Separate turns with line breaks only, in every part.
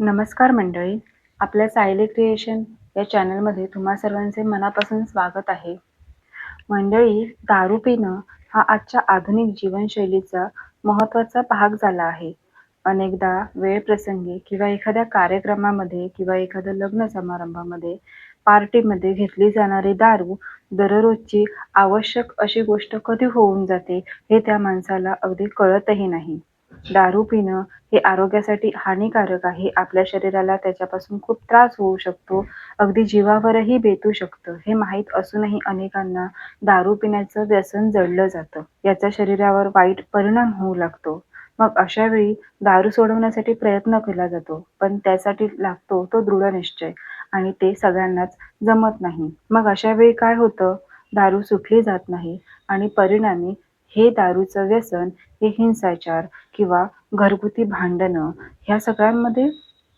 नमस्कार मंडळी आपल्या सायली क्रिएशन या चॅनलमध्ये तुम्हा सर्वांचे मनापासून स्वागत आहे. मंडळी दारू पिणं हा आजच्या आधुनिक जीवनशैलीचा महत्त्वाचा भाग झाला आहे. अनेकदा वेळ प्रसंगी किंवा एखाद्या कार्यक्रमामध्ये किंवा एखाद्या लग्न समारंभामध्ये पार्टीमध्ये घेतली जाणारी दारू दररोजची आवश्यक अशी गोष्ट कधी होऊन जाते हे त्या माणसाला अगदी कळतही नाही. दारू पिणं हे आरोग्यासाठी हानिकारक आहे. आपल्या शरीराला त्याच्यापासून खूप त्रास होऊ शकतो. अगदी जीवावरही बेतू शकतं. हे माहीत असूनही अनेकांना दारू पिण्याचं व्यसन जडलं जातं. याचा शरीरावर वाईट परिणाम होऊ लागतो. मग अशा वेळी दारू सोडवण्यासाठी प्रयत्न केला जातो पण त्यासाठी लागतो तो दृढ निश्चय आणि ते सगळ्यांनाच जमत नाही. मग अशा वेळी काय होतं? दारू सुटली जात नाही आणि परिणामी हे दारूचं व्यसन हे हिंसाचार किंवा घरगुती भांडणं ह्या सगळ्यांमध्ये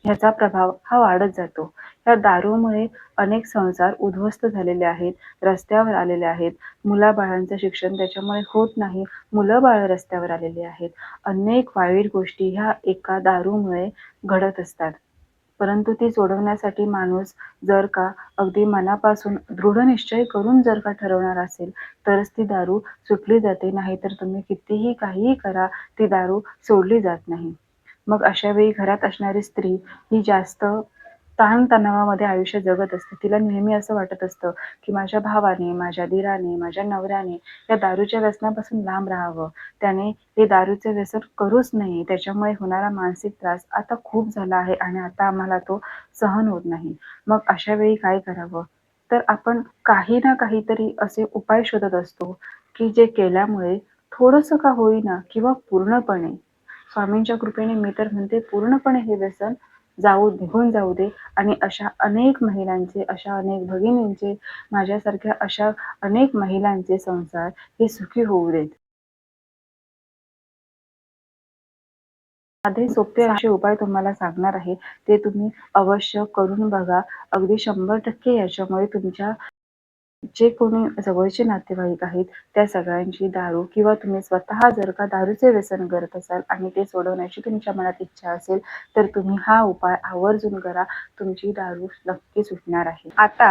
ह्याचा प्रभाव हा वाढत जातो. या दारूमुळे अनेक संसार उद्ध्वस्त झालेले आहेत रस्त्यावर आलेले आहेत. मुलाबाळांचं शिक्षण त्याच्यामुळे होत नाही. मुलं बाळ रस्त्यावर आलेली आहेत. अनेक वाईट गोष्टी ह्या एका दारूमुळे घडत असतात. परंतु ती सोडवण्यासाठी माणूस जर का अगदी मनापासून दृढ निश्चय करून जर का ठरवणार असेल तरच ती दारू सुटली जाते नाहीतर तुम्ही कितीही काहीही करा ती दारू सोडली जात नाही. मग अशा वेळी घरात असणारी स्त्री ही जास्त ताणतणावामध्ये आयुष्य जगत असते. तिला नेहमी असं वाटत असतं की माझ्या भावाने माझ्या दिराने माझ्या नवऱ्याने या दारूच्या व्यसनापासून लांब राहावं. त्याने हे दारूचे व्यसन करूच नाही. त्याच्यामुळे होणारा मानसिक त्रास आता खूप झाला आहे आणि आता आम्हाला तो सहन होत नाही. मग अशा वेळी काय करावं? तर आपण काही ना काहीतरी असे उपाय शोधत असतो की जे केल्यामुळे थोडंसं का होईना किंवा पूर्णपणे. स्वामींच्या कृपेने मी तर म्हणते पूर्णपणे हे व्यसन जाऊ निघून जाऊ दे. आणि अशा अनेक महिलांचे अशा अनेक भगिनींचे माझ्यासारख्या अशा अनेक महिलांचे संसार हे सुखी होऊ देत. साधे सोपे असे उपाय तुम्हाला सांगणार आहे. ते तुम्ही अवश्य करून बघा. अगदी शंभर टक्के याच्यामुळे तुमच्या जे कोणी जवळचे नातेवाईक आहेत त्या सगळ्यांची दारू किंवा तुम्ही स्वतः जर का दारूचे व्यसन करत असाल आणि ते सोडवण्याची तुमच्या मनात इच्छा असेल तर तुम्ही हा उपाय आवर्जून करा. तुमची दारू नक्की सुटणार आहे. आता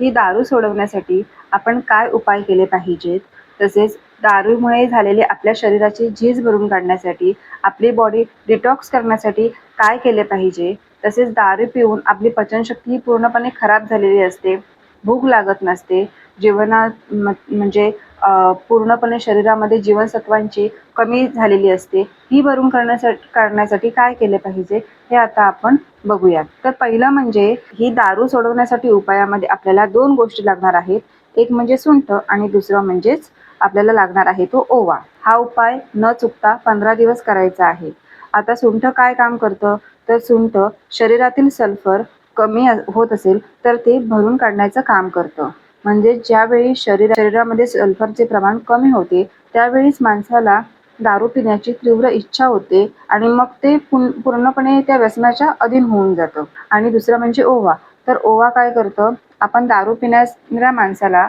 ही दारू सोडवण्यासाठी आपण काय उपाय केले पाहिजेत? तसेच दारूमुळे झालेली आपल्या शरीराची झीज भरून काढण्यासाठी आपली बॉडी डिटॉक्स करण्यासाठी काय केले पाहिजे? तसेच दारू पिऊन आपली पचनशक्ती पूर्णपणे खराब झालेली असते. भूक लागत नसते. जीवनात म्हणजे पूर्णपणे शरीरामध्ये जीवनसत्वांची कमी झालेली असते. ही भरून करण्यासाठी करण्यासाठी काय केले पाहिजे हे आता आपण बघूयात. तर पहिलं म्हणजे ही दारू सोडवण्यासाठी उपायामध्ये आपल्याला दोन गोष्टी लागणार आहेत. एक म्हणजे सुंठ आणि दुसरं म्हणजेच आपल्याला लागणार आहे तो ओवा. हा उपाय न चुकता पंधरा दिवस करायचा आहे. आता सुंठ काय काम करतं? तर सुंठ शरीरातील सल्फर कमी होत असेल तर ते भरून काढण्याचं काम करतं. म्हणजे ज्यावेळी शरीर शरीरामध्ये सल्फरचे प्रमाण कमी होते त्यावेळीच माणसाला दारू पिण्याची तीव्र इच्छा होते आणि मग ते पूर्णपणे त्या व्यसनाच्या अधीन होऊन जातं. आणि दुसरं म्हणजे ओवा. तर ओवा काय करतं? आपण दारू पिण्या माणसाला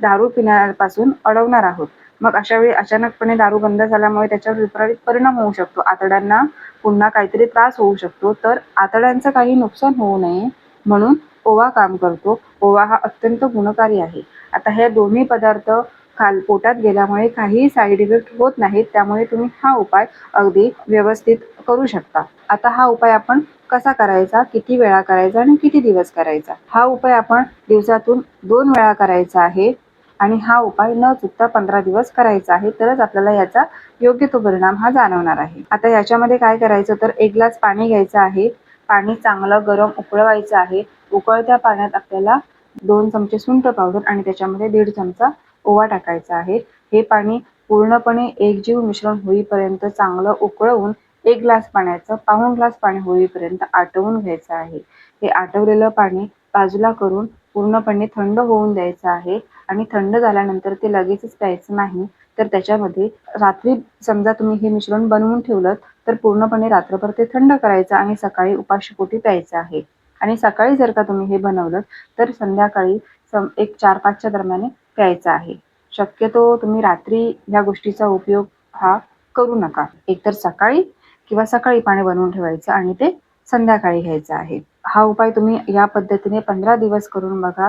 दारू पिण्यापासून अडवणार आहोत. मग अशा वेळी अचानकपणे दारू बंद झाल्यामुळे त्याच्यावर विपरीत परिणाम होऊ शकतो. आतड्यांना पुन्हा काहीतरी त्रास होऊ शकतो. तर आतड्यांचं काही नुकसान होऊ नये म्हणून ओवा काम करतो. ओवा हा अत्यंत गुणकारी आहे. आता हे दोन्ही पदार्थ खाल पोटात गेल्यामुळे काहीही साईड इफेक्ट होत नाहीत. त्यामुळे तुम्ही हा उपाय अगदी व्यवस्थित करू शकता. आता हा उपाय आपण कसा करायचा? किती वेळा करायचा आणि किती दिवस करायचा? हा उपाय आपण दिवसातून दोन वेळा करायचा आहे. आणि हा उपाय न चुकता पंधरा दिवस करायचा आहे तरच आपल्याला याचा योग्य तो परिणाम हा जाणवणार आहे. आता याच्यामध्ये काय करायचं तर एक ग्लास पाणी घ्यायचं आहे. पाणी चांगलं गरम उकळवायचं आहे. उकळत्या पाण्यात आपल्याला दोन चमचे सुंठ पावडर आणि त्याच्यामध्ये दीड चमचा ओवा टाकायचा आहे. हे पाणी पूर्णपणे एकजीव मिश्रण होईपर्यंत चांगलं उकळवून एक ग्लास पाण्याचं पाऊण ग्लास पाणी होईपर्यंत आटवून घ्यायचं आहे. हे आटवलेलं पाणी बाजूला करून पूर्णपणे थंड होऊन द्यायचं आहे आणि थंड झाल्यानंतर ते लगेचच प्यायचं नाही तर त्याच्यामध्ये रात्री समजा तुम्ही हे मिश्रण बनवून ठेवलं तर पूर्णपणे रात्रभर ते थंड करायचं आणि सकाळी उपाशीपोटी प्यायचं आहे. आणि सकाळी जर का तुम्ही हे बनवलं तर संध्याकाळी सम एक चार पाचच्या दरम्याने प्यायचं आहे. शक्यतो तुम्ही रात्री या गोष्टीचा उपयोग हा करू नका. एकतर सकाळी किंवा सकाळी पाणी बनवून ठेवायचं आणि ते संध्याकाळी घ्यायचं आहे. हा उपाय तुम्ही या पद्धतीने पंधरा दिवस करून बघा.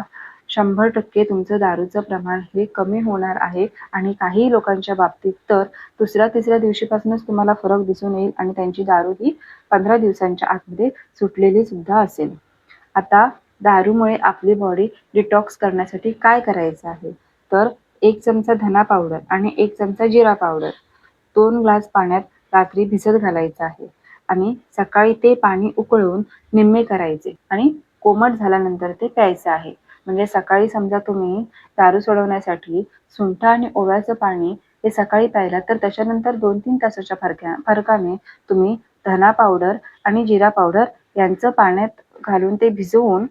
शंभर टक्के तुमचं दारूचं प्रमाण हे कमी होणार आहे आणि काही लोकांच्या बाबतीत तर दुसऱ्या तिसऱ्या दिवशीपासूनच तुम्हाला फरक दिसून येईल आणि त्यांची दारू ही पंधरा दिवसांच्या आतमध्ये सुटलेली सुद्धा असेल. आता दारूमुळे आपली बॉडी डिटॉक्स करण्यासाठी काय करायचं आहे? तर एक चमचा धना पावडर आणि एक चमचा जिरा पावडर दोन ग्लास पाण्यात रात्री भिजत घालायचं आहे. आणि सकाळी ते पाणी उकळून निम्मे करायचे. आणि कोमट झाल्यानंतर ते प्यायचं आहे. म्हणजे सकाळी समजा तुम्ही दारू सोडवण्यासाठी सुंठ आणि ओव्याचं पाणी हे सकाळी प्यायला तर त्याच्यानंतर दोन तीन तासाच्या फरक्या फरकाने तुम्ही धना पावडर आणि जिरा पावडर यांचं पाण्यात घालून ते भिजवून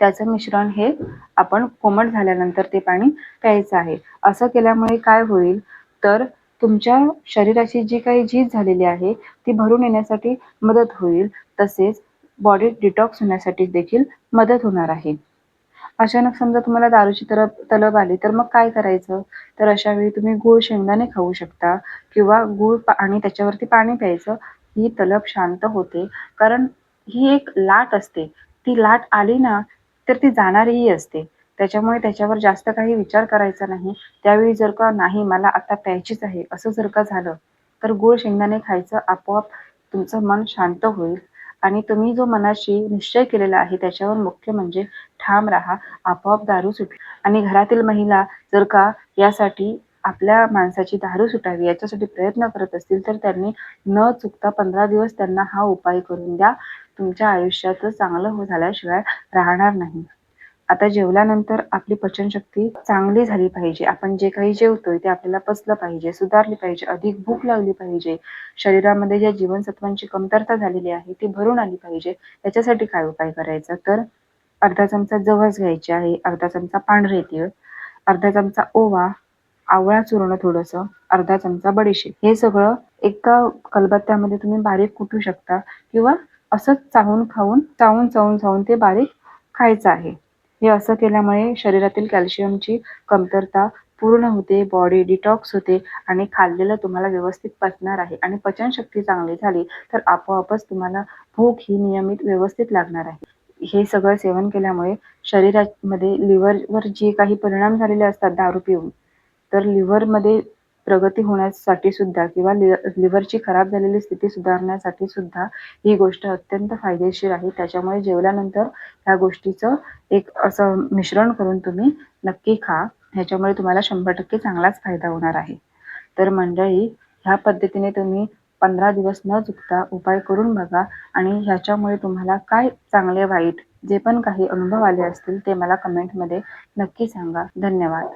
त्याचं मिश्रण हे आपण कोमट झाल्यानंतर ते पाणी प्यायचं आहे. असं केल्यामुळे काय होईल? तर तुमच्या शरीराची जी काही झीज झालेली आहे ती भरून येण्यासाठी मदत होईल. तसेच बॉडी डिटॉक्स होण्यासाठी देखील मदत होणार आहे. अचानक समजा तुम्हाला दारूची तरब तलब आली तर मग काय करायचं? तर अशा वेळी तुम्ही गूळ शेंगदाणे खाऊ शकता किंवा गूळ आणि त्याच्यावरती पाणी प्यायचं. ही तलब शांत होते. कारण ही एक लाट असते. ती लाट आली ना तर ती जाणारीही असते. त्याच्यामुळे त्याच्यावर जास्त काही विचार करायचा नाही. त्यावेळी जर का नाही मला आता प्यायचीच आहे असं जर का झालं तर गूळ शेंगदाणे खायचं आपोआप तुमचं मन शांत होईल. आणि तुम्ही जो मनाशी निश्चय केलेला आहे त्याच्यावर मुख्य म्हणजे ठाम राहा आपोआप दारू सुटेल. आणि घरातील महिला जर का यासाठी आपल्या माणसाची दारू सुटावी याच्यासाठी प्रयत्न करत असतील तर त्यांनी न चुकता पंधरा दिवस त्यांना हा उपाय करून द्या. तुमच्या आयुष्यात चांगलं हो झाल्याशिवाय राहणार नाही. आता जेवल्यानंतर आपली पचनशक्ती चांगली झाली पाहिजे. आपण जे काही जेवतोय ते आपल्याला पचलं पाहिजे सुधारली पाहिजे अधिक भूक लागली पाहिजे. शरीरामध्ये ज्या जीवनसत्वांची कमतरता झालेली आहे ती भरून आली पाहिजे. याच्यासाठी काय उपाय करायचा? तर अर्धा चमचा जवस घ्यायचे आहे अर्धा चमचा पांढरे तीळ अर्धा चमचा ओवा आवळा चूर्ण थोडंसं अर्धा चमचा बडीशेप. हे सगळं एका कलबत्त्यामध्ये तुम्ही बारीक कुटू शकता किंवा असंच चावून खाऊन चावून चावून चावून ते बारीक खायचं आहे. हे असं केल्यामुळे शरीरातील कॅल्शियमची कमतरता पूर्ण होते बॉडी डिटॉक्स होते आणि खाल्लेलं तुम्हाला व्यवस्थित पचणार आहे आणि पचनशक्ती चांगली झाली तर आपोआपच तुम्हाला भूक ही नियमित व्यवस्थित लागणार आहे. हे सगळं सेवन केल्यामुळे शरीरामध्ये लिव्हरवर जे काही परिणाम झालेले असतात दारू पिऊन तर लिव्हरमध्ये प्रगती होण्यासाठी सुद्धा किंवा लिव्हरची खराब झालेली स्थिती सुधारण्यासाठी सुद्धा ही गोष्ट अत्यंत फायदेशीर आहे. त्याच्यामुळे जेवल्यानंतर ह्या गोष्टीचं एक असं मिश्रण करून तुम्ही नक्की खा. ह्याच्यामुळे तुम्हाला शंभर टक्के चांगलाच फायदा होणार आहे. तर मंडळी ह्या पद्धतीने तुम्ही पंधरा दिवस न चुकता उपाय करून बघा आणि ह्याच्यामुळे तुम्हाला काय चांगले वाईट जे पण काही अनुभव आले असतील ते मला कमेंटमध्ये नक्की सांगा. धन्यवाद.